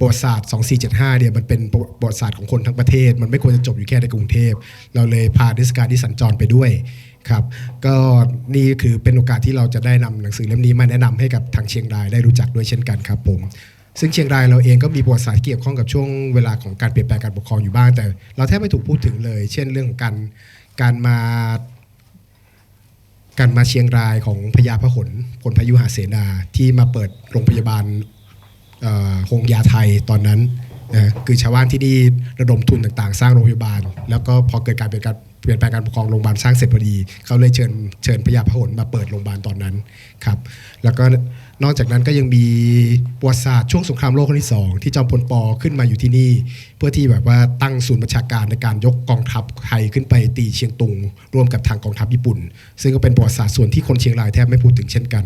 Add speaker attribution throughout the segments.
Speaker 1: ประวัติศาสตร์ 2475 เนี่ยมันเป็นประวัติศาสตร์ของคนทั้งประเทศ มันไม่ควรจะจบอยู่แค่ในกรุงเทพ เราเลยพานิทศการที่สัญจรไปด้วยครับ ก็นี่คือเป็นโอกาสที่เราจะได้นำหนังสือเล่มนี้มาแนะนำให้กับทางเชียงรายได้รู้จักด้วยเช่นกันครับผม ซึ่งเชียงรายเราเองก็มีประวัติศาสตร์เกี่ยวข้องกับช่วงเวลาของการเปลี่ยนแปลงการปกครองอยู่บ้าง แต่เราแทบไม่ถูกพูดถึงเลย เช่นเรื่องของการการมาการมาเชียงรายของพญาพหลพลพยุหาเสนาที่มาเปิดโรงพยาบาล โฮงยาไทยตอนนั้นนะคือชาวบ้านที่นี่ระดมทุนต่างๆ สร้างโรงพยาบาล แล้วก็พอเกิดการเปลี่ยนการเปลี่ยนแปลงการปกครองโรงพยาบาลสร้างเสร็จพอดี เขาเลยเชิญเชิญพยาพหลมาเปิดโรงพยาบาลตอนนั้นครับ แล้วก็ นอกจากนั้นก็ยังมีประวัติศาสตร์ช่วงสงครามโลกครั้งที่สองที่จอมพลปอขึ้นมาอยู่ที่นี่ เพื่อที่แบบว่าตั้งศูนย์บัญชาการในการยกกองทัพไทยขึ้นไปตีเชียงตุง ร่วมกับทางกองทัพญี่ปุ่น ซึ่งก็เป็นประวัติศาสตร์ส่วนที่คนเชียงรายแทบไม่พูดถึงเช่นกัน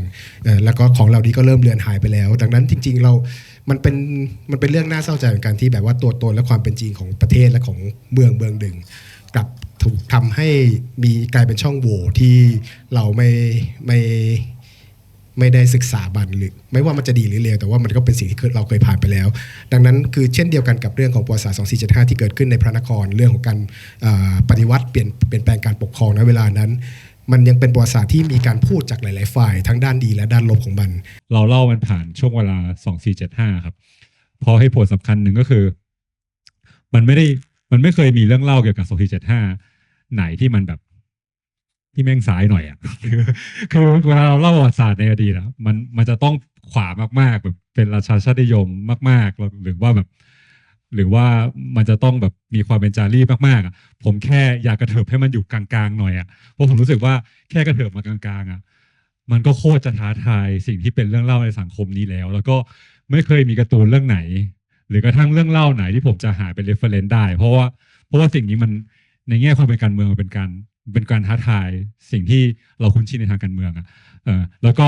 Speaker 1: แล้วก็ของเหล่านี้ก็เริ่มเลือนหายไปแล้ว ดังนั้นจริง ๆเรา มันเป็นมันเป็นเรื่องน่าเศร้าใจเหมือนกันที่แบบว่าตัวตนและความเป็นจริงของประเทศและของเมืองเมืองหนึ่งกลับถูกทำให้มีกลายเป็นช่องโหว่ที่เราไม่ไม่ ไม่ได้ศึกษามันหรือไม่ว่ามันจะดีหรือเลวแต่ว่ามันก็เป็นสิ่งที่เราเคยผ่านไปแล้ว ดังนั้นคือเช่นเดียวกันกับเรื่องของประวัติศาสตร์2475 ที่เกิดขึ้นในพระนครเรื่องของการปฏิวัติเปลี่ยนเปลี่ยนแปลงการปกครองณเวลานั้น มันยังเป็นประวัติศาสตร์ที่มีการพูดจากหลาย ๆ ฝ่าย ทั้งด้านดีและด้านลบของมัน
Speaker 2: เราเล่ามันผ่านช่วงเวลาสองสี่เจ็ดห้าครับพอให้ผลสำคัญหนึ่งก็คือ มันไม่ได้มันไม่เคยมีเรื่องเล่าเกี่ยวกับสองสี่เจ็ดห้าไหนที่มันแบบ ที่แม่งสายหน่อยอะคือคือเวลาเราเล่าประวัติศาสตร์ในอดีตอะมันมันจะต้องขวามากๆแบบเป็นราชาชาตินิยมมากๆหรือว่าแบบ หรือว่ามันจะต้องแบบมีความเป็นจารีตมากๆอะผมแค่อยากกระเถิบให้มันอยู่กลางๆหน่อยอะเพราะผมรู้สึกว่าแค่กระเถิบมากลางๆอะมันก็โคตรจะท้าทายสิ่งที่เป็นเรื่องเล่าในสังคมนี้แล้ว แล้วก็ไม่เคยมีการ์ตูนเรื่องไหน หรือกระทั่งเรื่องเล่าไหนที่ผมจะหาเป็นเรฟเฟรนซ์ได้ เพราะว่าเพราะว่าสิ่งนี้มันในแง่ความเป็นการเมืองมันเป็นการ เป็นการท้าทายสิ่งที่เราคุ้นชินในทางการเมืองอะเออแล้วก็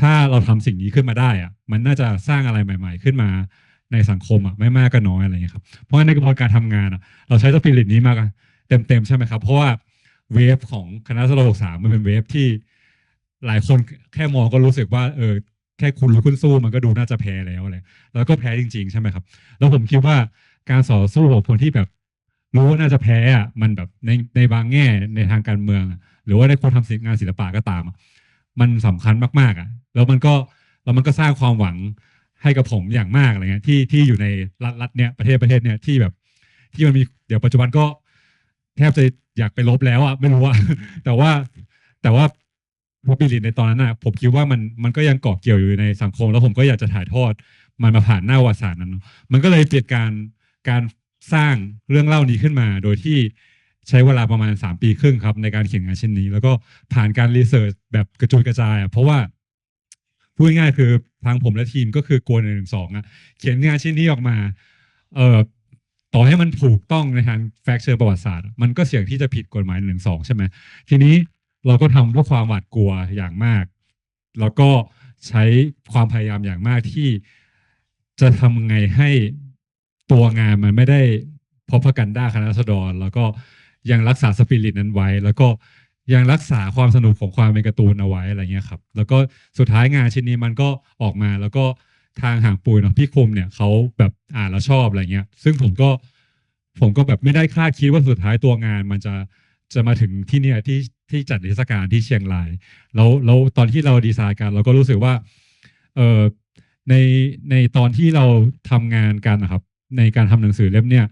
Speaker 2: ถ้าเราทำสิ่งนี้ขึ้นมาได้อะมันน่าจะสร้างอะไรใหม่ ๆ ขึ้นมาในสังคมอะไม่มากก็น้อยอะไรอย่างเงี้ยครับเพราะในกระบวนการทำงานอะเราใช้สปิริตนี้มาเต็มๆใช่ไหมครับเพราะว่าเวฟของคณะสโลกสามมันเป็นเวฟที่หลายคนแค่มองก็รู้สึกว่าเออแค่คุณรู้คุณสู้มันก็ดูน่าจะแพ้แล้วเลยแล้วก็แพ้จริง ๆ ใช่ไหมครับ แล้วผมคิดว่าการต่อสู้ของคนที่แบบ รู้ว่าน่าจะแพ้อะมันแบบในในบางแง่ในทางการเมือง หรือว่าในคนทำงานศิลปะก็ตามมันสำคัญมากๆอะ แล้วมันก็แล้วมันก็สร้างความหวังให้กับผมอย่างมากอะไรเงี้ยที่ที่อยู่ในรัฐรัฐเนี้ยประเทศประเทศเนี้ยที่แบบ ที่มันมีเดี๋ยวปัจจุบันก็แทบจะอยากไปลบแล้วอะไม่รู้ว่า แต่ว่าแต่ว่าพอปิริตในตอนนั้นน่ะผมคิดว่ามันมันก็ยังเกาะเกี่ยวอยู่ในสังคม แล้วผมก็อยากจะถ่ายทอดมันมาผ่านหน้าวาสตร์นั้นเนอะมันก็เลยเกิดการการ สร้างเรื่องเล่านี้ขึ้นมา โดยที่ใช้เวลาประมาณ 3 ปีครึ่งครับในการเขียนงานชิ้นนี้ แล้วก็ผ่านการรีเสิร์ชแบบกระจุยกระจายอะเพราะว่าพูดง่ายๆคือทางผมและทีมก็คือกลัวนหนึ่งสองอะเขียนงานชิ้นนี้ออกมา เอ่อต่อให้มันถูกต้องในทางแฟกเชอร์ประวัติศาสตร์ มันก็เสี่ยงที่จะผิดกฎหมายหนึ่งสองใช่ไหมทีนี้เราก็ทำด้วยความหวาดกลัวอย่างมาก แล้วก็ใช้ความพยายามอย่างมากที่จะทำไงให้ ตัวงานมันไม่ได้พบกันด้าคณะรัษฎรแล้วก็ยังรักษาสปิริตนั้นไว้ แล้วก็ยังรักษาความสนุกของความเป็นการ์ตูนเอาไว้อะไรเงี้ยครับ แล้วก็สุดท้ายงานชิ้นนี้มันก็ออกมาแล้วก็ทางหางปุยเนาะพี่คมเนี่ยเขาแบบอ่านแล้วชอบอะไรเงี้ย ซึ่งผมก็ผมก็แบบไม่ได้คาดคิดว่าสุดท้ายตัวงานมันจะจะมาถึงที่เนี่ยที่ที่จัดนิทรรศการที่เชียงราย แล้วแล้วตอนที่เราดีไซน์กัน เราก็รู้สึกว่าเออในในตอนที่เราทำงานกันนะครับ ในการทำหนังสือเล่มเนี่ย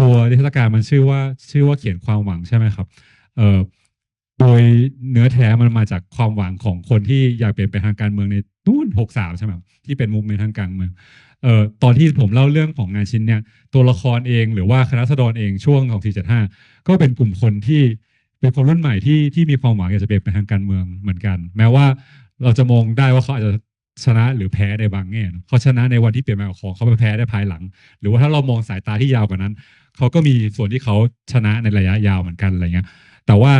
Speaker 2: ตัวนิทรรศการมันชื่อว่าชื่อว่าเขียนความหวังใช่ไหมครับเออโดยเนื้อแท้มันมาจากความหวังของคนที่อยากเปลี่ยนไปทางการเมืองในนู่นหกสามใช่ไหมที่เป็นมุมในทางการเมืองเอ่อตอนที่ผมเล่าเรื่องของงานชิ้นเนี่ยตัวละครเองหรือว่าคณะรัษฎรเองช่วงของ4 7 5ก็เป็นกลุ่มคนที่เป็นคนรุ่นใหม่ที่ที่มีความหวังอยากจะเปลี่ยนไปทางการเมืองเหมือนกัน แม้ว่าเราจะมองได้ว่าเขาอาจจะ ชนะหรือแพ้ในบางแง่เขาชนะในวันที่เปลี่ยนแปลงของเขาไปแพ้ได้ภายหลัง หรือว่าถ้าเรามองสายตาที่ยาวกว่านั้น เขาก็มีส่วนที่เขาชนะในระยะยาวเหมือนกันอะไรเงี้ยแต่ว่า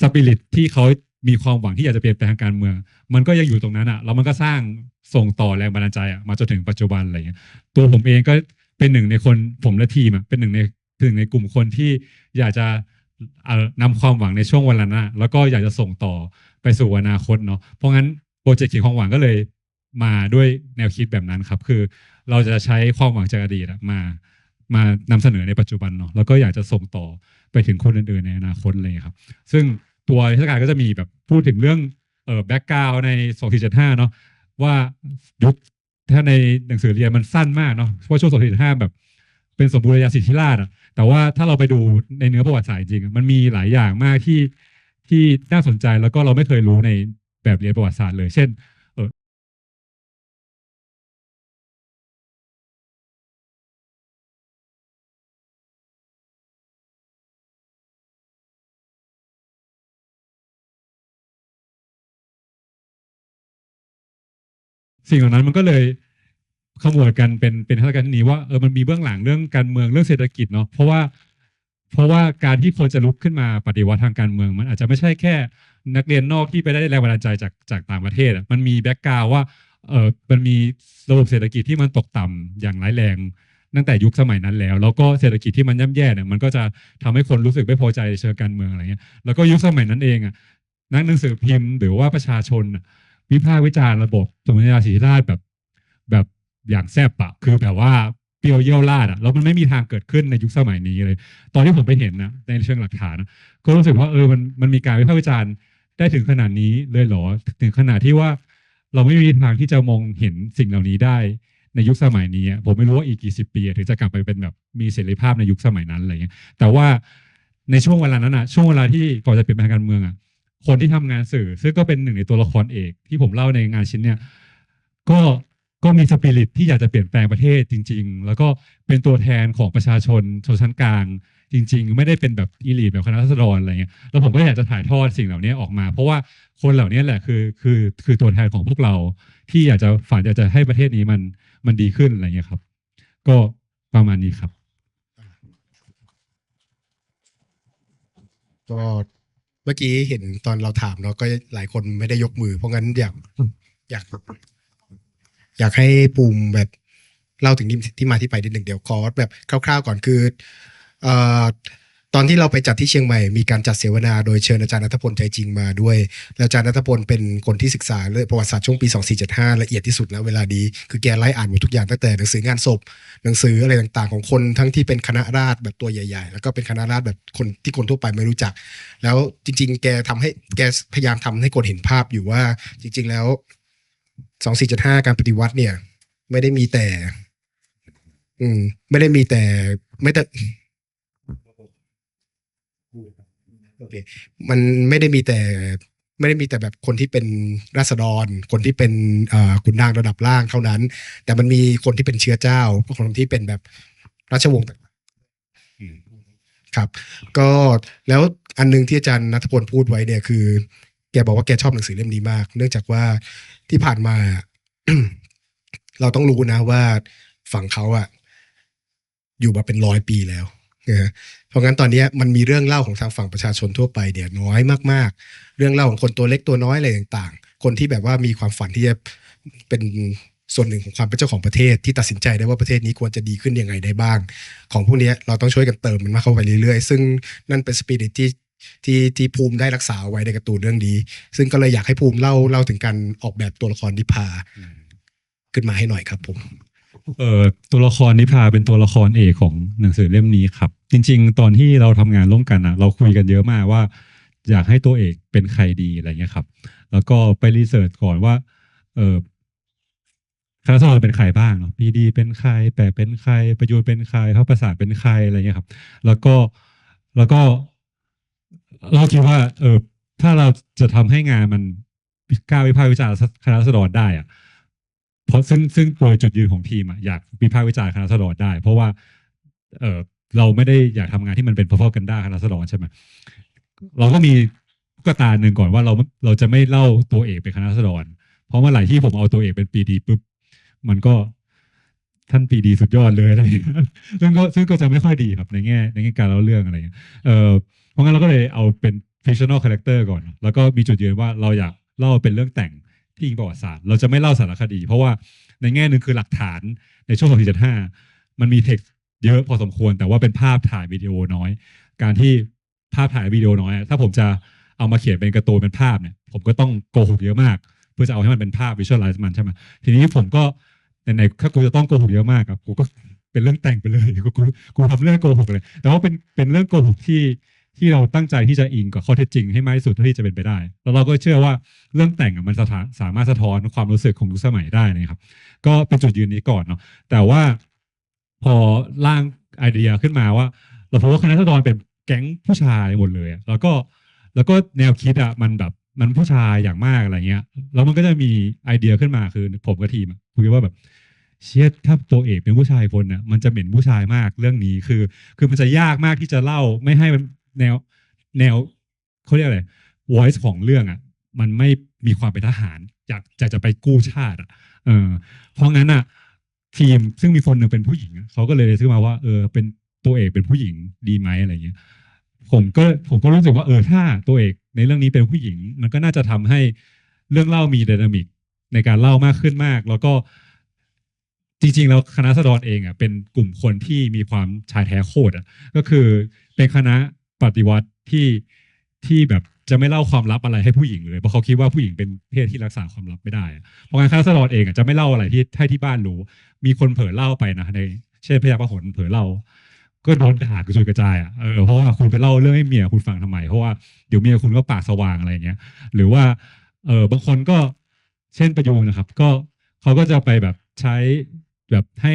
Speaker 2: สปิริตที่เขามีความหวังที่อยากจะเปลี่ยนแปลงการเมือง มันก็ยังอยู่ตรงนั้นอะแล้วมันก็สร้างส่งต่อแรงบันดาลใจอะมาจนถึงปัจจุบันอะไรเงี้ยตัวผมเองก็เป็นหนึ่งในคนผมและทีมเป็นหนึ่งในหนึ่งในกลุ่มคนที่อยากจะเอ่อนำความหวังในช่วงวลานั้นอะแล้วก็อยากจะส่งต่อไปสู่อนาคตเนาะเพราะงั้นโปรเจกต์เขียนความหวังก็เลย มาด้วยแนวคิดแบบนั้นครับ คือเราจะใช้ความหวังจากอดีตมามานำเสนอในปัจจุบันเนาะแล้วก็อยากจะส่งต่อไปถึงคนอื่นๆในอนาคตเลยครับ ซึ่งตัวนิทศการก็จะมีแบบพูดถึงเรื่องเอ่อแบ็กกราวใน 2 4 7 5 เนาะว่ายุคถ้าในหนังสือเรียนมันสั้นมากเนาะเพราะช่วง 2 4 7 5 แบบเป็นสมบูรณาญาสิทธิราชอะแต่ว่าถ้าเราไปดูในเนื้อประวัติศาสตร์จริงมันมีหลายอย่างมากที่ที่น่าสนใจแล้วก็เราไม่เคยรู้ในแบบเรียนประวัติศาสตร์เลย เช่น สิ่งเหล่านั้นมันก็เลยขมวดกันเป็นเป็นทัศนคตินี้ว่าเออมันมีเบื้องหลังเรื่องการเมืองเรื่องเศรษฐกิจเนาะเพราะว่า เพราะว่าการที่คนจะลุกขึ้นมาปฏิวัติทางการเมือง มันอาจจะไม่ใช่แค่ นักเรียนนอกที่ไปได้แรงบันดาลใจจากจากต่างประเทศอะมันมีแบ็กกราวว่าเออมันมีระบบเศรษฐกิจที่มันตกต่ำอย่างร้ายแรงตั้งแต่ยุคสมัยนั้นแล้ว แล้วก็เศรษฐกิจที่มันย่ำแย่เนี่ยมันก็จะทำให้คนรู้สึกไม่พอใจเชิงการเมืองอะไรเงี้ยแล้วก็ยุคสมัยนั้นเองอะนักหนังสือพิมพ์หรือว่าประชาชนอะ วิพากษ์วิจารณ์ระบบสมรรถนะสิทธิราชย์แบบ แบบอย่างแซบอะคือแบบว่าเปรียวเยี่ยวลาดอะแล้วมันไม่มีทางเกิดขึ้นในยุคสมัยนี้เลย ตอนที่ผมไปเห็นนะในเชิงหลักฐานนะก็รู้สึกว่าเออมันมันมีการวิพากษ์วิจารณ์ได้ถึงขนาดนี้เลยเหรอถึงขนาดที่ว่าเราไม่มีทางที่จะมองเห็นสิ่งเหล่านี้ได้ในยุคสมัยนี้อะผมไม่รู้ว่าอีกกี่สิบปีอะถึงจะกลับไปเป็นแบบมีเสรีภาพในยุคสมัยนั้นอะไรเงี้ยแต่ว่าในช่วงเวลานั้นอะช่วงเวลาที่ก่อนจะเปลี่ยนแปลงการเมืองอะ คนที่ทำงานสื่อ ซึ่งก็เป็นหนึ่งในตัวละครเอก ที่ผมเล่าในงานชิ้นเนี่ย ก็ก็มีสปิริตที่อยากจะเปลี่ยนแปลงประเทศจริง ๆ แล้วก็เป็นตัวแทนของประชาชนชนชั้นกลาง จริง ๆ ไม่ได้เป็นแบบอีลีทแบบคณะรัษฎรอะไรเงี้ยแล้วผมก็อยากจะถ่ายทอดสิ่งเหล่านี้ออกมา เพราะว่าคนเหล่านี้แหละคือคือคือตัวแทนของพวกเรา ที่อยากจะฝันอยากจะให้ประเทศนี้มันมันดีขึ้นอะไรเงี้ยครับ ก็ประมาณนี้ครับ
Speaker 1: ก็ มื่อกี้เห็นตอนเราถามเนาะก็หลายคนไม่ได้ยกมือ เพราะงั้นอยากอยาก อยากให้ปูมแบบเล่าถึงที่ที่มาที่ไปนิดหนึ่งเดี๋ยวขอแบบคร่าว ๆ ก่อนคือ เอ่อ ตอนที่เราไปจัดที่เชียงใหม่มีการจัดเสวนาโดยเชิญอาจารย์นัทพลใจจริงมาด้วย แล้วอาจารย์นัทพลเป็นคนที่ศึกษาเรื่องประวัติศาสตร์ช่วงปี 2475 ละเอียดที่สุดนะเวลาดีคือแกไล่อ่านหมดทุกอย่างตั้งแต่หนังสืองานศพ หนังสืออะไรต่างๆ ของคนทั้งที่เป็นคณะราษฎรแบบตัวใหญ่ ๆ แล้วก็เป็นคณะราษฎรแบบคนที่คนทั่วไปไม่รู้จัก แล้วจริง ๆ แกทำให้แกพยายามทำให้คนเห็นภาพอยู่ว่า จริง ๆ แล้ว 2475 การปฏิวัติเนี่ย ไม่ได้มีแต่ อืม ไม่ได้มีแต่ไม่แต่ โอเคมันไม่ได้มีแต่ไม่ได้มีแต่แบบคนที่เป็นราษฎร คนที่เป็นเอ่อขุนนางระดับล่างเท่านั้น แต่มันมีคนที่เป็นเชื้อเจ้าคนที่เป็นแบบราชวงศ์ต่างๆครับ ก็แล้วอันหนึงที่อาจารย์นัทพลพูดไว้เนี่ยคือ แกบอกว่าแกชอบหนังสือเล่มนี้มาก เนื่องจากว่าที่ผ่านมา เราต้องรู้นะว่าฝั่งเขาอะอยู่มาเป็นร้อยปีแล้ว นะเพราะงั้นตอนนี้มันมีเรื่องเล่าของทางฝั่งประชาชนทั่วไปเนี่ยน้อยมากๆ เรื่องเล่าของคนตัวเล็กตัวน้อยอะไรต่างๆ คนที่แบบว่ามีความฝันที่จะเป็นส่วนหนึ่งของความเป็นเจ้าของประเทศที่ตัดสินใจได้ว่าประเทศนี้ควรจะดีขึ้นยังไงได้บ้าง ของพวกนี้เราต้องช่วยกันเติมมันมากเข้าไปเรื่อยๆ ซึ่งนั่นเป็นสปิริตที่ที่ที่ภูมิได้รักษาเอาไว้ในการ์ตูนเรื่องนี้ ซึ่งก็เลยอยากให้ภูมิเล่าเล่าถึงการออกแบบตัวละครนิพาขึ้นมาให้หน่อยครับผม
Speaker 2: เอ่อตัวละครนิพาเป็นตัวละครเอกของหนังสือเล่มนี้ครับ จริง ๆ ตอนที่เราทำงานร่วมกันอะ เราคุยกันเยอะมากว่า อยากให้ตัวเอกเป็นใครดีอะไรเงี้ยครับ แล้วก็ไปรีเสิร์ชก่อนว่า เออคณะสอนเป็นใครบ้างเนาะพีดีเป็นใครแปะเป็นใครประโยชน์เป็นใครพระประสาทเป็นใครอะไรเงี้ยครับ แล้วก็แล้วก็เราคิดว่า เออถ้าเราจะทำให้งานมันกล้าวิพากษ์วิจารณ์คณะรัษฎรได้อะเพราะซึ่งซึ่งโดยจุดยืนของทีมอะอยากวิพากษ์วิจารณ์คณะรัษฎรได้ เพราะว่า เออ เราไม่ได้อยากทำงานที่มันเป็น propaganda คณะรัษฎรใช่ไหมเราก็มีตุ๊กตาหนึ่งก่อนว่าเราเราจะไม่เล่าตัวเอกเป็นคณะรัษฎรเพราะเมื่อไหร่ที่ผมเอาตัวเอกเป็นปีดีปุ๊บมันก็ท่านปีดีสุดยอดเลยอะไรอย่างเงี้ยซึ่งก็ซึ่งก็จะไม่ค่อยดีครับในแง่ในแง่การเล่าเรื่องอะไรอย่างเงี้ยเออเพราะงั้นเราก็เลยเอาเป็น fictional character ก่อน แล้วก็มีจุดยืนว่าเราอยากเล่าเป็นเรื่องแต่งที่อิงประวัติศาสตร์ เราจะไม่เล่าสารคดี เพราะว่าในแง่หนึ่งคือหลักฐานในช่วง2475มันมีเท็กซ์ เยอะพอสมควร แต่ว่าเป็นภาพถ่ายวิดีโอน้อย การที่ภาพถ่ายวิดีโอน้อย ถ้าผมจะเอามาเขียนเป็นกร์ตูนเป็นภาพเนี่ย ผมก็ต้องโกหกเยอะมาก เพื่อจะเอาให้มันเป็นภาพวิชวลไลซ์มันใช่ไหมทีนี้ผมก็ไหนถ้ากูจะต้องโกหกเยอะมากอะกูก็เป็นเรื่องแต่งไปเลยกูกูกูทำเรื่องโกหกเลย แต่ว่าเป็นเป็นเรื่องโกหกที่ที่เราตั้งใจที่จะอิงกับข้อเท็จจริงให้มากที่สุดเท่าที่จะเป็นไปได้ แล้วเราก็เชื่อว่าเรื่องแต่งมันสถานสามารถสะท้อนความรู้สึกของยุคสมัยได้นะครับ ก็เป็นจุดยืนนี้ก่อนเนาะแต่ว่า พอร่างไอเดียขึ้นมาว่า เราพบว่าคณะรัษฎรเป็นแก๊งผู้ชายหมดเลย แล้วก็แล้วก็แนวคิดอะมันแบบมันผู้ชายอย่างมากอะไรเงี้ย แล้วมันก็จะมีไอเดียขึ้นมาคือผมกับทีมคุยว่าแบบเชียถ้าตัวเอกเป็นผู้ชายคนน่ะมันจะเหม็นผู้ชายมากเรื่องนี้คือ คือมันจะยากมากที่จะเล่าไม่ให้มันแนวแนวเขาเรียกอะไร voice ของเรื่องอะ มันไม่มีความเป็นทหารอยากจะจะไปกู้ชาติอะเออเพราะงั้นอะ ทีม ซึ่งมีคนหนึ่งเป็นผู้หญิงเขาก็เลยซื้อมาว่าเออเป็นตัวเอกเป็นผู้หญิงดีไหมอะไรเงี้ยผมก็ผมก็รู้สึกว่าเออถ้าตัวเอกในเรื่องนี้เป็นผู้หญิง มันก็น่าจะทำให้เรื่องเล่ามีไดนามิกในการเล่ามากขึ้นมาก แล้วก็จริงๆแล้วคณะสดรเองอะเป็นกลุ่มคนที่มีความชายแท้โคตรอะก็คือเป็นคณะปฏิวัติที่ที่แบบ จะไม่เล่าความลับอะไรให้ผู้หญิงเลยเพราะเขาคิดว่าผู้หญิงเป็นเพศที่รักษาความลับไม่ได้ เพราะงั้นคณะสดรเองจะไม่เล่าอะไรที่ให้ที่บ้านรู้ มีคนเผยเล่าไปนะในเช่นพยาพหลเผยเล่า ก็โดนด่ากระจุยกระจายอะเออเพราะว่าคุณไปเล่าเรื่องให้เมียคุณฟังทำไม เพราะว่าเดี๋ยวเมียคุณก็ปากสว่างอะไรอย่างเงี้ย หรือว่าเออบางคนก็เช่นประยูนนะครับ ก็เขาก็จะไปแบบใช้แบบให้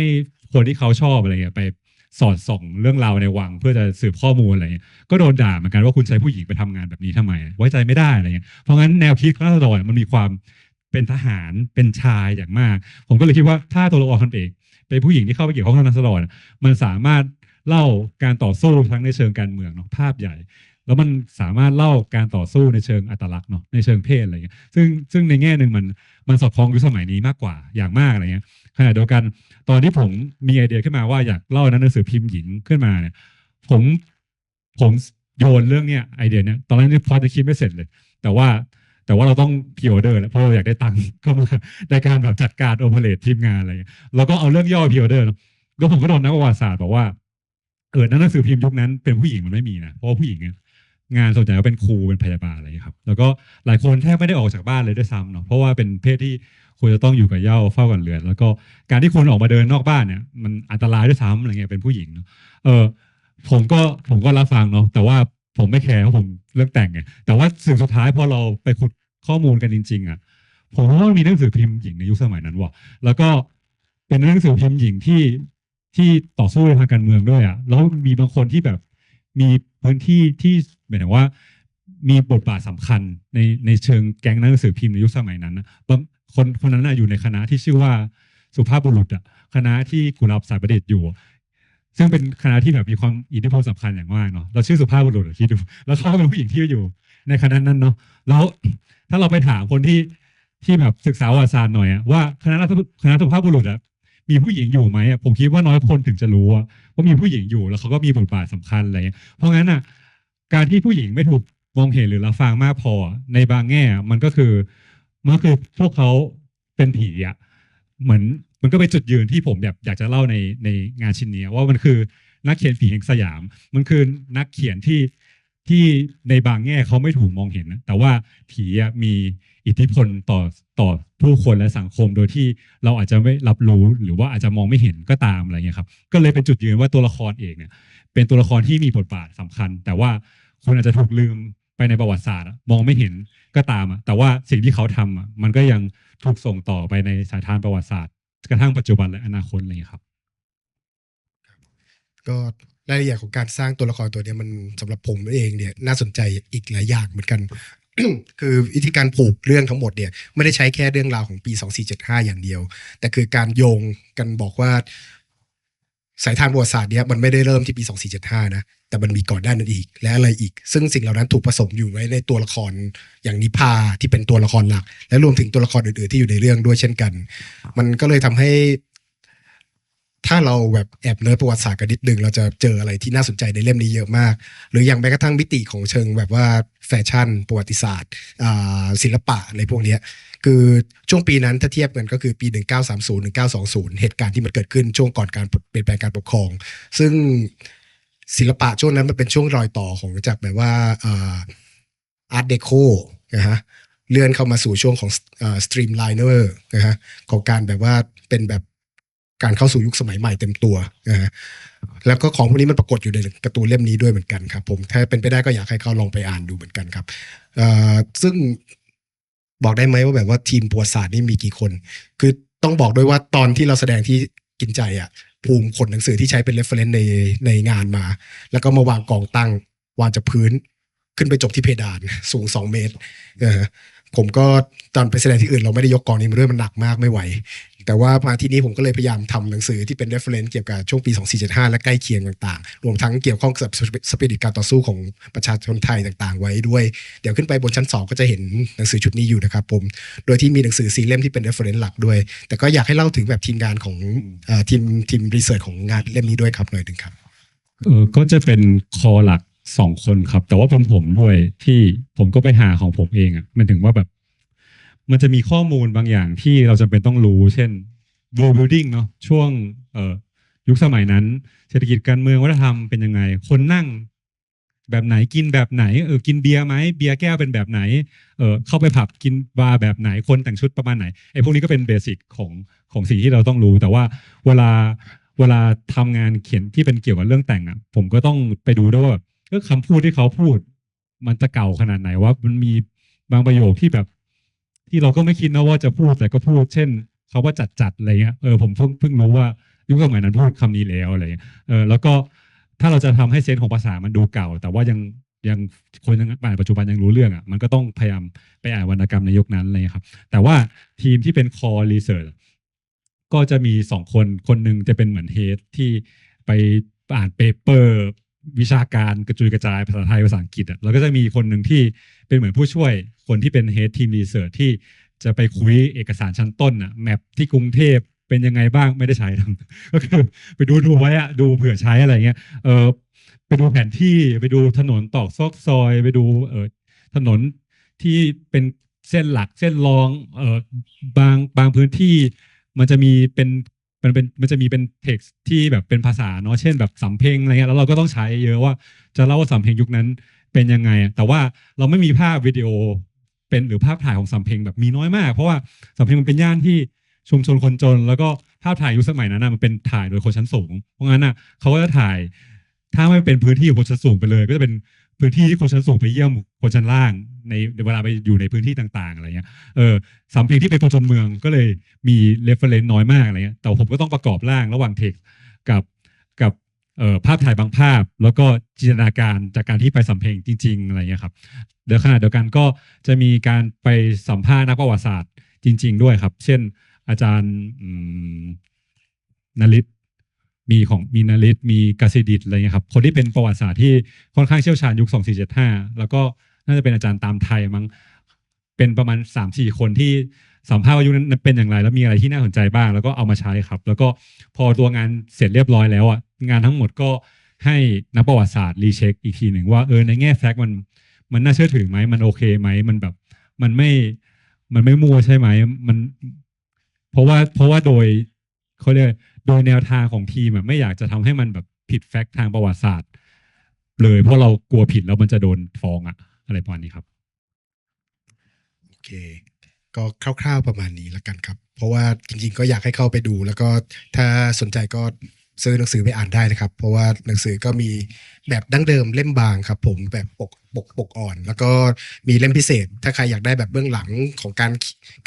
Speaker 2: คนที่เขาชอบอะไรเงี้ยไป สอดส่องเรื่องราวในวัง เพื่อจะสืบข้อมูลอะไรเงี้ยก็โดนด่าเหมือนกันว่าคุณใช้ผู้หญิงไปทำงานแบบนี้ทำไม ไว้ใจไม่ได้อะไรเงี้ยเพราะงั้นแนวคิดข้าราชการมันมีความเป็นทหารเป็นชายอย่างมาก ผมก็เลยคิดว่าถ้าตัวละครคนเอกเป็นผู้หญิงที่เข้าไปเกี่ยวข้องกับราษฎรมันสามารถเล่าการต่อสู้ทั้งในเชิงการเมืองเนาะภาพใหญ่ แล้วมันสามารถเล่าการต่อสู้ในเชิงอัตลักษณ์เนาะในเชิงเพศอะไรเงี้ยซึ่งซึ่งในแง่หนึ่งมันมันสอดคล้องยุคสมัยนี้มากกว่าอย่างมากอะไรเงี้ยขณะเดียวกันตอนที่ผมมีไอเดียขึ้นมาว่าอยากเล่าหนังสือพิมพ์หญิงขึ้นมาเนี่ยผมผมโยนเรื่องเนี้ยไอเดียเนี้ยตอนแรกนี่พอจะคิดไม่เสร็จเลย แต่ว่าแต่ว่าเราต้องพิออเดอร์แล้วเพราะเราอยากได้ตังค์เข้ามาในการแบบจัดการโอเปเรตทีมงานอะไรเงี้ยแล้วก็เอาเรื่องย่อพิออเดอร์แล้วผมก็โดนนักประวัติศาสตร์บอกว่าเออหนังสือพิมพ์ยุคนั้นเป็นผู้หญิงมันไม่มีนะเพราะผู้หญิงเนี่ย งานส่วนใหญ่ก็เป็นครูเป็นพยาบาลอะไรอย่างเงี้ครับ แล้วก็หลายคนแทบไม่ได้ออกจากบ้านเลยด้วยซ้ำเนาะเพราะว่าเป็นเพศที่ควรจะต้องอยู่กับเหย้าเฝ้ากันเรือน แล้วก็การที่คนออกมาเดินนอกบ้านเนี่ยมันอันตรายด้วยซ้ำอะไรเงี้ยเป็นผู้หญิงเนาะเออผมก็ผมก็รับฟังเนาะแต่ว่าผมไม่แคร์เพราะผมเลือกแต่งไงแต่ว่าสิ่งสุดท้ายพอเราไปขุดข้อมูลกันจริง ๆอะผมว่ามันมีหนังสือพิมพ์หญิงในยุคสมัยนั้นว่ะแล้วก็เป็นหนังสือพิมพ์หญิงที่ที่ต่อสู้ทางการเมืองด้วยอะแล้วมีบางคนที่แบบมีพื้นที่ที่ มายถึงว่ามีบทบาทสำคัญในในเชิงแก๊งหนังสือพิมพ์ในยุคสมัยนั้นนะคนคนนั้นน่ะอยู่ในคณะที่ชื่อว่าสุภาพบุรุษอะคณะที่กุลาบสายประเดิษฐ์อยู่ ซึ่งเป็นคณะที่แบบมีความอิทธิพลสำคัญอย่างมากเนาะเราชื่อสุภาพบุรุษอะคิดดู แล้วเขาก็เป็นผู้หญิงที่อยู่ในคณะนั้นเนาะแล้วถ้าเราไปถามคนที่ที่แบบศึกษาวาสตร์หน่อยอะว่าคณะรัฐคณะสุภาพบุรุษอะมีผู้หญิงอยู่ไหมอะผมคิดว่าน้อยคนถึงจะรู้ว่ามีผู้หญิงอยู่แล้วเขาก็มีบทบาทสำคัญอะไรเงี้เพราะงั้นอะ การที่ผู้หญิงไม่ถูกมองเห็นหรือรับฟังมากพอ ในบางแง่มันก็คือมันก็คือพวกเขาเป็นผีอะเหมือนมันก็เป็นจุดยืนที่ผมแบบอยากจะเล่าในในงานชิ้นนี้ว่ามันคือนักเขียนผีแห่งสยาม มันคือนักเขียนที่ที่ในบางแง่เขาไม่ถูกมองเห็นนะแต่ว่าผีอะมีอิทธิพลต่อต่อผู้คนและสังคมโดยที่เราอาจจะไม่รับรู้หรือว่าอาจจะมองไม่เห็นก็ตามอะไรเงี้ยครับ ก็เลยเป็นจุดยืนว่าตัวละครเอกเนี่ย เป็นตัวละครที่มีบทบาทสำคัญ แต่ว่า คุณอาจจะถูกลืมไปในประวัติศาสตร์มองไม่เห็นก็ตามอะแต่ว่าสิ่งที่เขาทำอะมันก็ยังถูกส่งต่อไปในสายทานประวัติศาสตร์กระทั่งปัจจุบันและอนาคตเงี้ยครับ
Speaker 1: ก็รายละเอียดของการสร้างตัวละครตัวนี้มันสำหรับผมเองเนี่ยน่าสนใจอีกหลายอย่างเหมือนกัน คือวิธีการผูกเรื่องทั้งหมดเนี่ยไม่ได้ใช้แค่เรื่องราวของปี 2475 อย่างเดียว แต่คือการโยงกันบอกว่า สายทานประวัติศาสตร์เนี่ยมันไม่ได้เริ่มที่ปี 2475 นะ แต่มันมีก่อนด้านนั้นอีก และอะไรอีก ซึ่งสิ่งเหล่านั้นถูกผสมอยู่ไว้ในตัวละครอย่างนิพาที่เป็นตัวละครหลัก และรวมถึงตัวละครอื่นๆที่อยู่ในเรื่องด้วยเช่นกัน มันก็เลยทำให้ ถ้าเราแบบแอบเนิร์ดประวัติศาสตร์กันนิดนึงเราจะเจออะไรที่น่าสนใจในเล่มนี้เยอะมาก หรืออย่างแม้กระทั่งมิติของเชิงแบบว่าแฟชั่นประวัติศาสตร์ศิลปะอะไรพวกเนี้ย คือช่วงปีนั้นถ้าเทียบกันก็คือปี 1930 1920 เหตุการณ์ที่มันเกิดขึ้นช่วงก่อนการเปลี่ยนแปลงการปกครอง ซึ่งศิลปะช่วงนั้นมันเป็นช่วงรอยต่อของจากแบบว่าอาร์ตเดโคนะฮะเลื่อนเข้ามาสู่ช่วงของสตรีมไลเนอร์นะฮะของการแบบว่าเป็นแบบการเข้าสู่ยุคสมัยใหม่เต็มตัวนะฮะแล้วก็ของพวกนี้มันปรากฏอยู่ในกร์ตูนเล่มนี้ด้วยเหมือนกันครับผมถ้าเป็นไปได้ก็อยากให้เขาลองไปอ่านดูเหมือนกันครับซึ่ง บอกได้ไหมว่าแบบว่าทีมประวัติศาสตร์นี่มีกี่คน คือต้องบอกด้วยว่าตอนที่เราแสดงที่กินใจอะภูมิขนหนังสือที่ใช้เป็นเรฟเฟรนซ์ในในงานมา แล้วก็มาวางกองตั้งวางจากพื้น ขึ้นไปจบที่เพดานสูงสองเมตร เออผมก็ตอนไปแสดงที่อื่นเราไม่ได้ยกกองนี้มาด้วยมันหนักมากไม่ไหว แต่ว่ามาที่นี้ผมก็เลยพยายามทำหนังสือที่เป็น reference เกี่ยวกับช่วงปี 2475 และใกล้เคียงต่างๆ รวมทั้งเกี่ยวข้องกับสปิริตการต่อสู้ของประชาชนไทยต่างๆ ไว้ด้วย เดี๋ยวขึ้นไปบนชั้น 2 ก็จะเห็นหนังสือชุดนี้อยู่นะครับผม โดยที่มีหนังสือสีเล่มที่เป็น reference หลักด้วย แต่ก็อยากให้เล่าถึงแบบทีมงานของอทีมทีมรีเสิร์ชของงานเล่มนี้ด้วยครับหน่อยหนึ่งครับ
Speaker 2: เออก็จะเป็นคอหลักสองคนครับ แต่ว่าเป็นผมด้วยที่ผมก็ไปหาของผมเองอะ่ะมันถึงว่าแบบ มันจะมีข้อมูลบางอย่างที่เราจำเป็นต้องรู้ เช่น world building เนาะช่วงเอ่อยุคสมัยนั้น เศรษฐกิจการเมืองวัฒนธรรมเป็นยังไง คนนั่งแบบไหนกินแบบไหนเออกินเบียร์ไหมเบียร์แก้วเป็นแบบไหนเออเข้าไปผับกินบาร์แบบไหนคนแต่งชุดประมาณไหนไอ้พวกนี้ก็เป็นเบสิกของของสิ่งที่เราต้องรู้ แต่ว่าเวลาเวลาทำงานเขียนที่เป็นเกี่ยวกับเรื่องแต่งอะ ผมก็ต้องไปดูด้วยว่าแบบเออคำพูดที่เขาพูด มันจะเก่าขนาดไหนว่ามันมีบางประโยคที่แบบ ที่เราก็ไม่คิดนะว่าจะพูดแต่ก็พูด เช่นเขาว่าจัดจัดๆอะไรเงี้ยเออผมเพิ่งเพิ่งรู้ว่ายุคสมัยนั้นพูดคำนี้แล้วอะไรเงี้ยเออแล้วก็ถ้าเราจะทำให้เซนส์ของภาษามันดูเก่า แต่ว่ายังยังคนยังอ่านปัจจุบันยังรู้เรื่องอะมันก็ต้องพยายามไปอ่านวรรณกรรมในยุคนั้นเงี้ยครับ แต่ว่าทีมที่เป็น core research ก็จะมีสองคนคนหนึ่งจะเป็นเหมือนเฮดที่ไปอ่านเปเปอร์ วิชาการกระจุยกระจายภาษาไทยภาษาอังกฤษอะแล้วก็จะมีคนหนึ่งที่เป็นเหมือนผู้ช่วยคนที่เป็นเฮดทีมรีเสิร์ชที่จะไปคุยเอกสารชั้นต้นอะแมปที่กรุงเทพเป็นยังไงบ้างไม่ได้ใช้ทั้งก็คือไปดูดูไว้อะดูเผื่อใช้อะไรเงี้ยเออไปดูแผนที่ไปดูถนนตอกซอกซอย ไปดูเออถนนที่เป็นเส้นหลักเส้นรองเออบางบางพื้นที่มันจะมีเป็น มันเป็นมันจะมีเป็นเท็กซ์ที่แบบเป็นภาษาเนาะเช่นแบบสำเพ็งอะไรเงี้ยแล้วเราก็ต้องใช้เยอะว่าจะเล่าว่าสำเพ็งยุคนั้นเป็นยังไงอะแต่ว่าเราไม่มีภาพวิดีโอเป็นหรือภาพถ่ายของสำเพ็งแบบมีน้อยมาก เพราะว่าสำเพ็งมันเป็นย่านที่ชุมชนคนจน แล้วก็ภาพถ่ายยุคสมัยนั้นนะมันเป็นถ่ายโดยคนชั้นสูง เพราะงั้นน่ะเขาก็จะถ่ายถ้าไม่เป็นพื้นที่ของคนชั้นสูงไปเลย ก็จะเป็นพื้นที่ที่คนชั้นสูงไปเยี่ยมคนชั้นล่าง ในเวลาไปอยู่ในพื้นที่ต่างๆอะไรเงี้ยเออสำเพ็งที่เป็นคนจนเมืองก็เลยมีเรฟเฟรนซ์น้อยมากอะไรเงี้ยแต่ผมก็ต้องประกอบร่างระหว่างเท็กซ์กับกับเออภาพถ่ายบางภาพ แล้วก็จินตนาการจากการที่ไปสำเพ็งจริง ๆ อะไรเงี้ยครับเดี๋ยวขณะเดียวกันก็จะมีการไปสัมภาษณ์นักประวัติศาสตร์จริง ๆ ด้วยครับ เช่น อาจารย์นลิตมีของมีนลิตมีกาซิดิตอะไรเงี้ยครับคนที่เป็นประวัติศาสตร์ที่ค่อนข้างเชี่ยวชาญยุค 2475 แล้วก็ น่าจะเป็นอาจารย์ตามไทยมั้งเป็นประมาณ3ามสี่คนที่สัมภาษณ์ว่ายุคนั้นเป็นอย่างไร แล้วมีอะไรที่น่าสนใจบ้าง แล้วก็เอามาใช้ครับ แล้วก็พอตัวงานเสร็จเรียบร้อยแล้วอะงานทั้งหมดก็ให้นักประวัติศาสตร์รีเช็คอีกทีหนึ่งว่าเออในแง่แฟกต์มันมันน่าเชื่อถือไหมมันโอเคไหมมันแบบมันไม่มันไม่มั่วใช่ไหมมัน เพราะว่าเพราะว่าโดยเขาเรียกโดยแนวทางของทีมอะไม่อยากจะทำให้มันแบบผิดแฟกต์ทางประวัติศาสตร์ เลยเพราะเรากลัวผิดแล้วมันจะโดนฟ้องอะ อะไรประมาณนี้ครับ
Speaker 1: โอเค ก็คร่าวๆประมาณนี้แล้วกันครับ เพราะว่าจริง ๆ ก็อยากให้เข้าไปดู แล้วก็ถ้าสนใจก็ซื้อหนังสือไปอ่านได้นะครับ เพราะว่าหนังสือก็มีแบบดั้งเดิมเล่มบางครับ ผมแบบปกปกปกอ่อน แล้วก็มีเล่มพิเศษ ถ้าใครอยากได้แบบเบื้องหลังของการ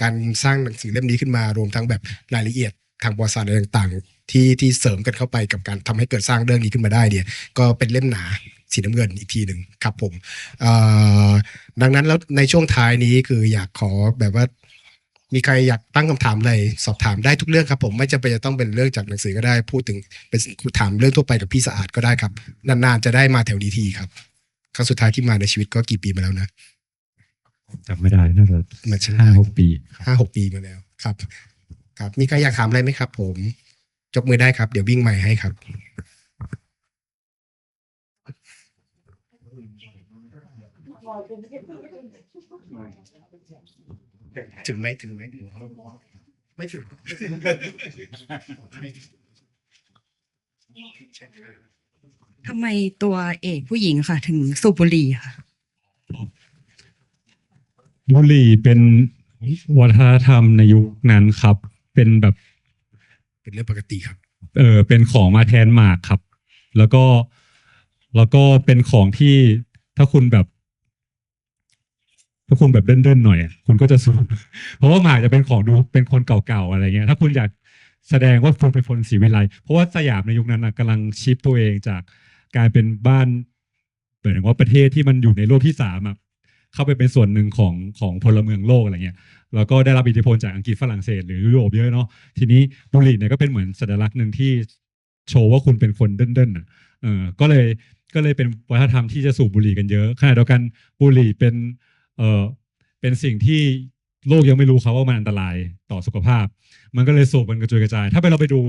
Speaker 1: การสร้างหนังสือเล่มนี้ขึ้นมารวมทั้งแบบรายละเอียดทางประวัติศาสตร์อะไรต่าง ๆ ที่ที่เสริมกันเข้าไปกับการทำให้เกิดสร้างเรื่องนี้ขึ้นมาได้เนี่ย ก็เป็นเล่มหนา สีน้ำเงินอีกทีหนึ่งครับผมเอ่อดังนั้นแล้วในช่วงท้ายนี้คืออยากขอแบบว่ามีใครอยากตั้งคำถามอะไรสอบถามได้ทุกเรื่องครับ ผมไม่จำเป็นจะต้องเป็นเรื่องจากหนังสือก็ได้พูดถึงเป็นถามเรื่องทั่วไปกับพี่สะอาดก็ได้ครับ นานๆจะได้มาแถวดีทีครับครั้งสุดท้ายที่มาในชีวิตก็กี่ปีมาแล้วนะ
Speaker 2: จำไม่ได้น่าจะ
Speaker 1: มันใช่
Speaker 2: ห้าหกปี
Speaker 1: ห้าหกปีมาแล้วครับ ครับมีใครอยากถามอะไรไหมครับ ผมจบมือได้ครับ เดี๋ยววิ่งใหม่ให้ครับ ถึงไหมถึงไหมถึงไม่ถึง
Speaker 3: ทำไมตัวเอกผู้หญิงค่ะ ถึงสูบบุหรี่ค่ะ
Speaker 2: บุหรี่เป็นวัฒนธรรมในยุคนั้นครับ เป็นแบบ
Speaker 1: เป็นเรื่องปกติครับ
Speaker 2: เออเป็นของมาแทนหมากครับ แล้วก็แล้วก็เป็นของที่ถ้าคุณแบบ ถ้าคุณแบบเดินๆหน่อยอะคุณก็จะสูบเพราะว่าหมากจะเป็นของดูเป็นคนเก่าๆอะไรเงี้ยถ้าคุณอยากแสดงว่าคุณเป็นคนศรีวิไลเพราะว่าสยามในยุคนั้นนะกำลังชิปตัวเองจากการเป็นบ้านเหมือนว่าประเทศที่มันอยู่ในโลกที่สามอะเข้าไปเป็นส่วนหนึ่งของของพลเมืองโลกอะไรเงี้ยแล้วก็ได้รับอิทธิพลจากอังกฤษฝรั่งเศสหรือยุโรปเยอะเนาะทีนี้บุหรี่เนี่ยก็เป็นเหมือนสัญลักษณ์หนึ่งที่โชว์ว่าคุณเป็นคนเดินๆน่ะเออก็เลยก็เลยเป็นวัฒนธรรมที่จะสูบบุหรี่กันเยอะขณะเดียวกันบุหรี่เป็น เออเป็นสิ่งที่โลกยังไม่รู้เขาว่ามันอันตรายต่อสุขภาพ มันก็เลยสูบกันกระจุยกระจาย ถ้าไปเราไปดู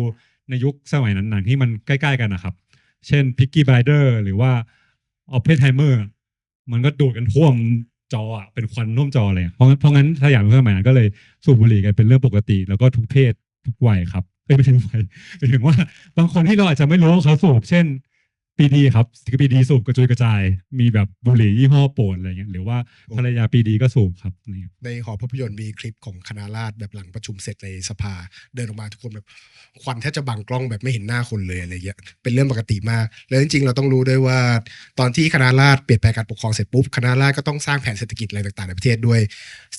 Speaker 2: ในยุคสมัยนั้นหนังที่มันใกล้ๆกันนะครับ เช่นพิกกี้ไบเดอร์หรือว่าออ p เพนไฮเมอร์มันก็ดูดกันท่วมจออะเป็นควันท่วมจอเลยเพราะงั้นเพราะงั้นสยามสมัยนั้นก็เลยสูบบุหรี่กันเป็นเรื่องปกติ แล้วก็ทุกเพศทุกวัยครับไม่ใช่วัยหมายถึงว่าบางคนที่เราอาจจะไม่รู้ว่าเขาสูบเช่น ปีดีครับปีดีสูบกระจุยกระจาย มีแบบบุหรี่ยี่ห้อโปรดอะไรเงี้ยหรือว่าภรรยาปีดีก็สูบครับนี่
Speaker 1: ในหอภาพยนตร์มีคลิปของคณะราษฎรแบบหลังประชุมเสร็จในสภา เดินออกมาทุกคนแบบควันแทบจะบังกล้องแบบไม่เห็นหน้าคนเลยอะไรเงี้ยเป็นเรื่องปกติมาก แล้วจริงๆ เราต้องรู้ด้วยว่า ตอนที่คณะราษฎรเปลี่ยนแปลงการปกครองเสร็จปุ๊บคณะราษฎรก็ต้องสร้างแผนเศรษฐกิจอะไรต่างๆในประเทศด้วย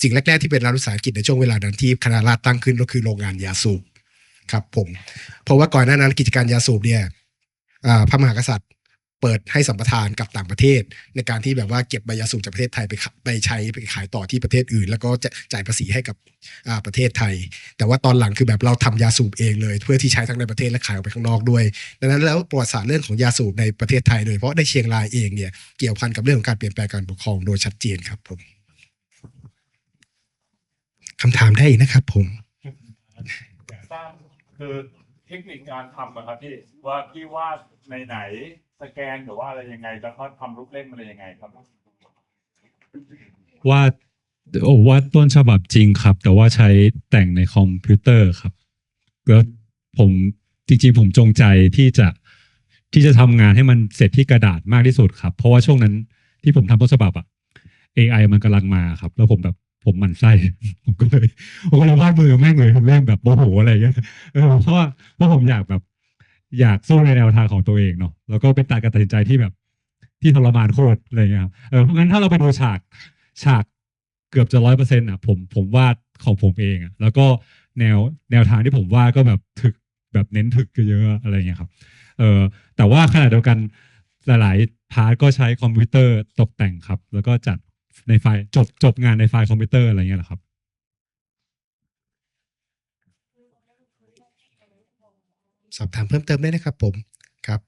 Speaker 1: สิ่งแรกๆที่เป็นรัฐวิสาหกิจในช่วงเวลานั้นที่คณะราษฎรตั้งขึ้นก็คือโรงงานยาสูบครับผมเพราะว่าก่อนหน้านั้นกิจการยาสูบเนี่ยอ่า พระมหากษัตริย์ เปิดให้สัมปทานกับต่างประเทศ ในการที่แบบว่าเก็บใบยาสูบจากประเทศไทยไปไปใช้ไปขายต่อที่ประเทศอื่น แล้วก็จะจ่ายภาษีให้กับประเทศไทย แต่ว่าตอนหลังคือแบบเราทำยาสูบเองเลย เพื่อที่ใช้ทั้งในประเทศและขายออกไปข้างนอกด้วย ดังนั้นแล้วประวัติศาสตร์เรื่องของยาสูบในประเทศไทยโดยเฉพาะในเชียงรายเองเนี่ยเกี่ยวพันกับเรื่องของการเปลี่ยนแปลงการปกครองโดยชัดเจนครับผมคำถามได้นะครับผม
Speaker 4: คือ เทคนิคการทำอะครับพี่ว่าพี่วาดในไหนสแกนหรือว่าอะไรยังไงแล้วก็ทำรูปเล่มอะไรยังไงครับ
Speaker 2: วาดโอ้วาดต้นฉบับจริงครับ แต่ว่าใช้แต่งในคอมพิวเตอร์ครับแล้วผมจริงๆผมจงใจที่จะที่จะทำงานให้มันเสร็จที่กระดาษมากที่สุดครับ เพราะว่าช่วงนั้นที่ผมทำต้นฉบับอะ AI มันกำลังมาครับ แล้วผมแบบ ผมมันไส้ผมก็เลยผมก็เลยวาดมือแม่งเลยผมเล่มแบบโมโหอะไรเงี้ยเออเพราะว่าเพราะผมอยากแบบ อยากสู้ในแนวทางของตัวเองเนาะแล้วก็เป็นตัดการตัดสินใจที่แบบ ที่ทรมานโคตรอะไรอย่างเงี้ยครับเออเพราะงั้นถ้าเราไปดูฉากฉากเกือบจะร้อยเปอร์เซ็นต์อะผมผมวาดของผมเองอะแล้วก็แนวแนวทางที่ผมวาดก็แบบถึกแบบเน้นถึกเยอะอะไรเงี้ยครับเออแต่ว่าขณะเดียวกันหลายๆพาร์ทก็ใช้คอมพิวเตอร์ตกแต่งครับ แล้วก็จัด ในไฟล์จบจบงานในไฟล์คอมพิวเตอร์อะไรเงี้ยแหละครับ
Speaker 1: สอบถามเพิ่มเติมได้นะครับผมครับ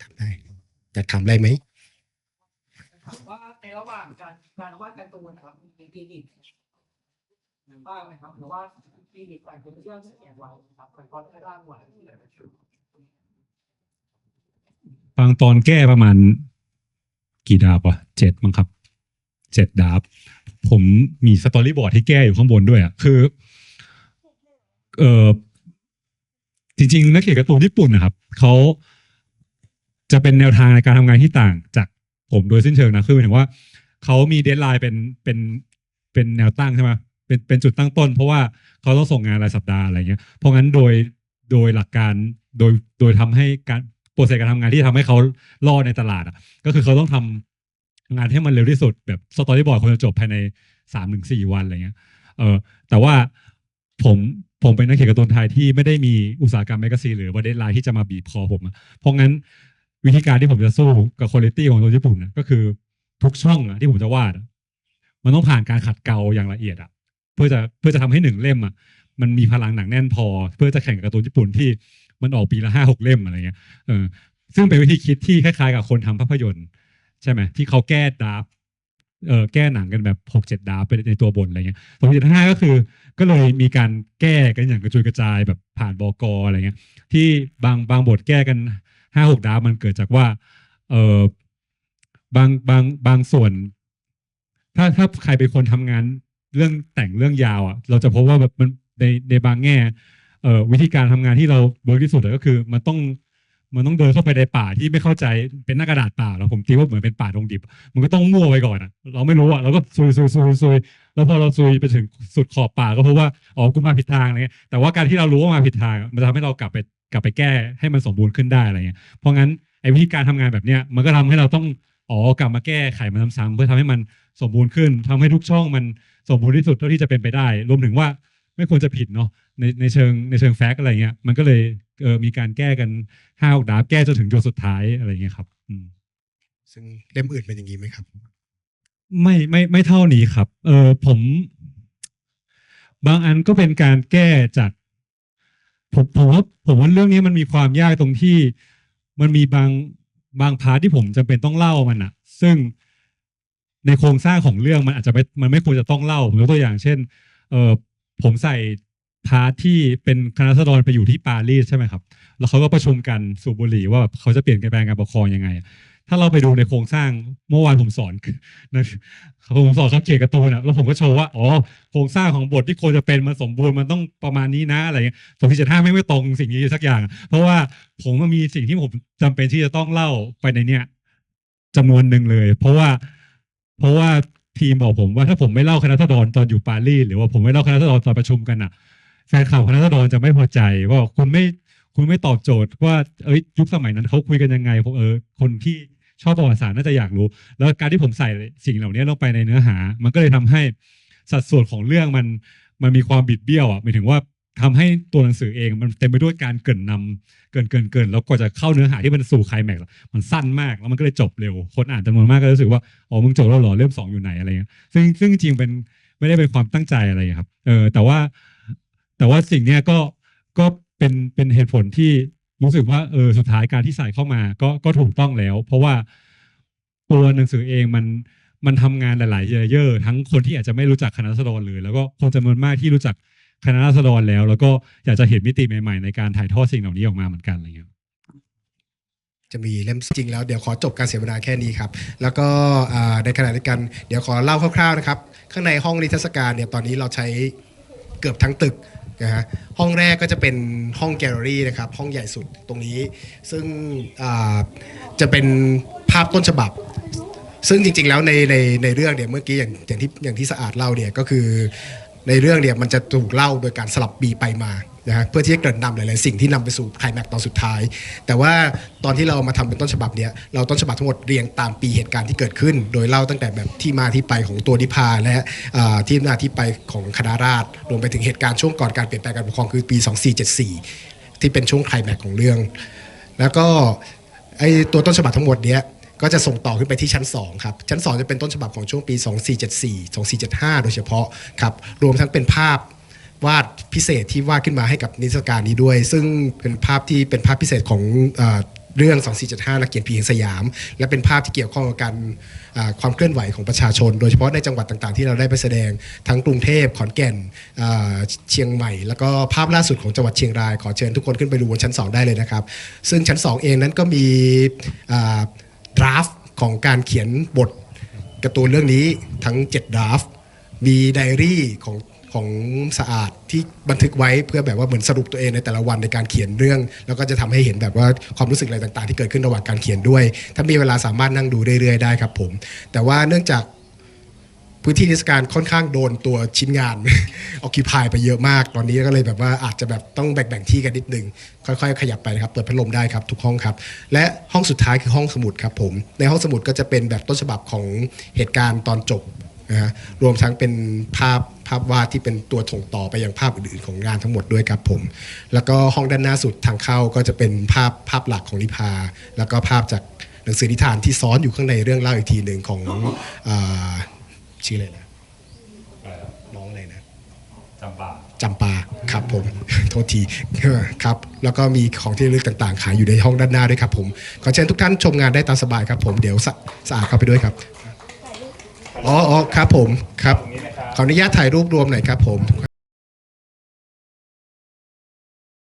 Speaker 1: ถามได้อยากถามอะไรไหม
Speaker 5: ว่าในระหว่างการการวาดการ์ตูนนะครับมีคลินิกบ้างไหมครับหรือว่าคลินิกแต่งเป็นเรื่องที่เขียนไว้นะครับเป็นคนที่ร่างไว้
Speaker 2: บางตอนแก้ประมาณ กี่ดาบวะเจ็ดมั้งครับเจ็ดดาบ ผมมีสตอรี่บอร์ดที่แก้อยู่ข้างบนด้วยอะคือเออจริงๆ นักเขียนการ์ตูนญี่ปุ่นนะครับเขาจะเป็นแนวทางในการทำงานที่ต่างจากผมโดยสิ้นเชิงนะคือหมายถึงว่าเขามีเดทไลน์เป็นเป็นเป็นแนวตั้งใช่ไหมเป็นเป็นจุดตั้งต้น เพราะว่าเขาต้องส่งงานรายสัปดาห์อะไรเงี้ยเพราะงั้นโดยโดยหลักการโดยโดยทำให้การ ปรเซสการทำงานที่ทำให้เขารอดในตลาดอะ ก็คือเขาต้องทำงานให้มันเร็วที่สุดแบบสตอรี่บอร์ดควรจะจบภายในสามถึงสี่วันอะไรเงี้ย เออแต่ว่าผมผมเป็นนักเขียนการ์ตูนไทยที่ไม่ได้มีอุตสาหกรรมแมกกาซีนหรือว่าเดทไลน์ที่จะมาบีบคอผม เพราะงั้นวิธีการที่ผมจะสู้กับคุณภาพของตัวญี่ปุ่นก็คือทุกช่องอที่ผมจะวาดมันต้องผ่านการขัดเกลาอย่างละเอียดอะเพื่อจะเพื่อจะทำให้หนึ่งเล่มอะมันมีพลังหนักแน่นพอ เพื่อจะแข่งกับการ์ตูนญี่ปุ่นที่ มันออกปีละห้าหกเล่มอะไรเงี้ยเออซึ่งเป็นวิธีคิดที่คล้ายๆกับคนทำภาพยนตร์ ใช่ไหมที่เขาแก้ดราฟเออแก้หนังกันแบบหกเจ็ดดราฟไปในตัวบนอะไรเงี้ยสองจุดห้าก็คือ ก็เลยมีการแก้กันอย่างกระจุยกระจายแบบผ่านบกอะไรเงี้ย ที่บางบางบทแก้กันห้าหกดราฟมันเกิดจากว่า เออบางบางบางส่วน ถ้าถ้าใครเป็นคนทำงานเรื่องแต่งเรื่องยาวอะ เราจะพบว่าแบบมันในในบางแง่ วิธีการทำงานที่เราเวิร์กที่สุดก็คือ มันต้องมันต้องเดินเข้าไปในป่าที่ไม่เข้าใจเป็นหน้ากระดาษเปล่าแล้วผมตีว่าเหมือนเป็นป่าดงดิบ มันก็ต้องมั่วไปก่อนอะเราไม่รู้อะเราก็ซุยซุยซุยซุยแล้วพอเราซุยไปถึงสุดขอบป่าก็พราะว่าอ๋อกูมาผิดทางอะไรเงี้ยแต่ว่าการที่เรารู้ว่ามาผิดทาง มันทำให้เรากลับไปกลับไปแก้ให้มันสมบูรณ์ขึ้นได้อะไรเงี้ยเพราะงั้นไอ้วิธีการทำงานแบบเนี้ยมันก็ทำให้เราต้องอ๋อกลับมาแก้ไขมันซ้ำๆเพื่อทำให้มันสมบูรณ์ขึ้นทำให้ทุกช่องมันสมบูรณ์ที่สุดเท่าที่จะเป็นไปได้ รวมถึงว่า ไม่ควรจะผิดเนาะในในเชิงในเชิงแฟกต์อะไรเงี้ยมันก็เลยเออมีการแก้กันห้าหกดาบแก้จนถึงโจทย์สุดท้ายอะไรเงี้ยครับอืม
Speaker 1: ซึ่งเล่มอื่นเป็นอย่างนี้ไหมครับ
Speaker 2: ไม่ไม่ไม่เท่านี้ครับ เออผม บางอันก็เป็นการแก้จากผมผมว่าผมว่าเรื่องนี้มันมีความยากตรงที่มันมีบางบางพาร์ทที่ผมจำเป็นต้องเล่ามันอะซึ่งในโครงสร้างของเรื่องมันอาจจะไม่มันไม่ควรจะต้องเล่าผมยกตัวอย่างเช่น เออ ผมใส่พาร์ทที่เป็นคณะรัษฎรไปอยู่ที่ปารีสใช่ไหมครับ แล้วเขาก็ประชุมกันสูบบุหรี่ว่าแบบเขาจะเปลี่ยนแปลงการปกครองยังไง ถ้าเราไปดูในโครงสร้างเมื่อวานผมสอนนะผมสอนครับเขียนกร์ตูนอะแล้วผมก็โชว์ว่าอ๋อโครงสร้างของบทที่ควรจะเป็นมันสมบูรณ์มันต้องประมาณนี้นะอะไรเงี้ยสมที่จะห้าไม่ไม่ตรงสิ่งนี้สักอย่าง เพราะว่าผมมันมีสิ่งที่ผมจำเป็นที่จะต้องเล่าไปในเนี้ยจำนวนหนึ่งเลย เพราะว่าเพราะว่า ทีมบอกผมว่าถ้าผมไม่เล่าคณะทดรตอนอยู่ปารีสหรือว่าผมไม่เล่าคณะทดรตอนประชุมกันอะแฟนข่าวคณะทดรจะไม่พอใจว่าคุณไม่คุณไม่ตอบโจทย์ว่าเอ้ยยุคสมัยนั้นเขาคุยกันยังไงผมเออคนที่ชอบประวัติศาสตร์น่าจะอยากรู้ แล้วการที่ผมใส่สิ่งเหล่านี้ลงไปในเนื้อหา มันก็เลยทำให้สัดส่วนของเรื่องมันมันมีความบิดเบี้ยวอะหมายถึงว่า ทำให้ตัวหนังสือเองมันเต็มไปด้วยการเกินนำเกินเกินเกินแล้วกว่าจะเข้าเนื้อหาที่มันสู่ไคลแม็กซ์มันสั้นมากแล้วมันก็เลยจบเร็ว คนอ่านจำนวนมากก็รู้สึกว่าอ๋อมึงจบแล้วหรอเริ่มสองอยู่ไหนอะไรเงี้ยซึ่งซึ่งจริงเป็นไม่ได้เป็นความตั้งใจอะไรครับเออแต่ว่า แต่ว่าสิ่งเนี้ยก็ก็เป็นเป็นเหตุผลที่รู้สึกว่าเออสุดท้ายการที่ใส่เข้ามา ก็ก็ถูกต้องแล้ว เพราะว่าตัวหนังสือเองมันมันทำงานหลาย ๆเยอะๆทั้งคนที่อาจจะไม่รู้จักคณะรัษฎรเลย แล้วก็คนจำนวนมากที่รู้จัก คณะรัษฎรแล้ว แล้วก็อยากจะเห็นมิติใหม่ๆ ในการถ่ายทอดสิ่งเหล่านี้ออกมาเหมือนกันอะไรเงี้ย
Speaker 1: จะมีเล่มจริงแล้วเดี๋ยวขอจบการเสวนาแค่นี้ครับ แล้วก็ในขณะเดียวกันเดี๋ยวขอเล่าคร่าวๆนะครับ ข้างในห้องนิทรรศการเนี่ยตอนนี้เราใช้เกือบทั้งตึกนะฮะห้องแรกก็จะเป็นห้องแกลเลอรี่นะครับห้องใหญ่สุดตรงนี้ ซึ่งจะเป็นภาพต้นฉบับ ซึ่งจริงๆแล้วในในในเรื่องเนี่ยเมื่อกี้อย่างอย่างที่อย่างที่สะอาดเล่าเนี่ยก็คือ ในเรื่องเนี่ยมันจะถูกเล่าโดยการสลับบีไปมานะฮะเพื่อที่จะเกริ่นนำหลายๆสิ่งที่นำไปสู่ไคลแม็กซ์ตอนสุดท้าย แต่ว่าตอนที่เรามาทำเป็นต้นฉบับเนี่ยเราต้นฉบับทั้งหมดเรียงตามปีเหตุการณ์ที่เกิดขึ้น โดยเล่าตั้งแต่แบบที่มาที่ไปของตัวนิพาและอ่าที่มาที่ไปของคณะราษฎรรวมไปถึงเหตุการณ์ช่วงก่อนการเปลี่ยนแปลงการปกครองคือปี 2474 ที่เป็นช่วงไคลแม็กซ์ของเรื่อง แล้วก็ไอตัวต้นฉบับทั้งหมดเนี้ย ก็จะส่งต่อขึ้นไปที่ชั้น 2 ครับ ชั้น 2 จะเป็นต้นฉบับของช่วงปี 2474 2475 โดยเฉพาะครับ รวมทั้งเป็นภาพวาดพิเศษที่วาดขึ้นมาให้กับนิทรรศการนี้ด้วย ซึ่งเป็นภาพที่เป็นภาพพิเศษของเอเรื่อง 2475 นักเขียนผีแห่งสยาม และเป็นภาพที่เกี่ยวข้องกับการความเคลื่อนไหวของประชาชน โดยเฉพาะในจังหวัดต่างๆ ที่เราได้ไปแสดงทั้งกรุงเทพขอนแก่นเชียงใหม่ แล้วก็ภาพล่าสุดของจังหวัดเชียงราย ขอเชิญทุกคนขึ้นไปดูบนชั้น 2 ได้เลยนะครับ ซึ่งชั้น 2 เองนั้นก็มี ดราฟของการเขียนบทการ์ตูนเรื่องนี้ทั้ง7ดราฟมีไดอารี่ของของสะอาดที่บันทึกไว้เพื่อแบบว่าเหมือนสรุปตัวเองในแต่ละวันในการเขียนเรื่อง แล้วก็จะทำให้เห็นแบบว่าความรู้สึกอะไรต่างๆ ที่เกิดขึ้นระหว่างการเขียนด้วย ถ้ามีเวลาสามารถนั่งดูเรื่อยๆได้ครับผม แต่ว่าเนื่องจาก พื้นที่นิทรรศการค่อนข้างโดนตัวชิ้นงาน ออคิพายไปเยอะมาก ตอนนี้ก็เลยแบบว่าอาจจะแบบต้องแบ่งๆที่กันนิดนึง ค่อยๆ ขยับไปนะครับ เปิดพัดลมได้ครับทุกห้องครับ และห้องสุดท้ายคือห้องสมุดครับผม ในห้องสมุดก็จะเป็นแบบต้นฉบับของเหตุการณ์ตอนจบนะฮะ รวมทั้งเป็นภาพภาพวาดที่เป็นตัวถ่งต่อไปยังภาพอื่นๆของงานทั้งหมดด้วยครับผม แล้วก็ห้องด้านหน้าสุดทางเข้าก็จะเป็นภาพภาพหลักของนิพา แล้วก็ภาพจากหนังสือนิทานที่ซ้อนอยู่ข้างในเรื่องเล่าอีกทีหนึ่งของ ชื่ออะไรนะน้องเลยนะ
Speaker 2: จำปา
Speaker 1: จำปาครับผม โทษทีครับ แล้วก็มีของที่ระลึกต่างๆ ขายอยู่ในห้องด้านหน้าด้วยครับผม ขอเชิญทุกท่านชมงานได้ตามสบายครับผมเดี๋ยวสะสะอาดเข้าไปด้วยครับอ๋ออ๋อครับผมครับขออนุญาตถ่ายรูปรวมหน่อยครับผม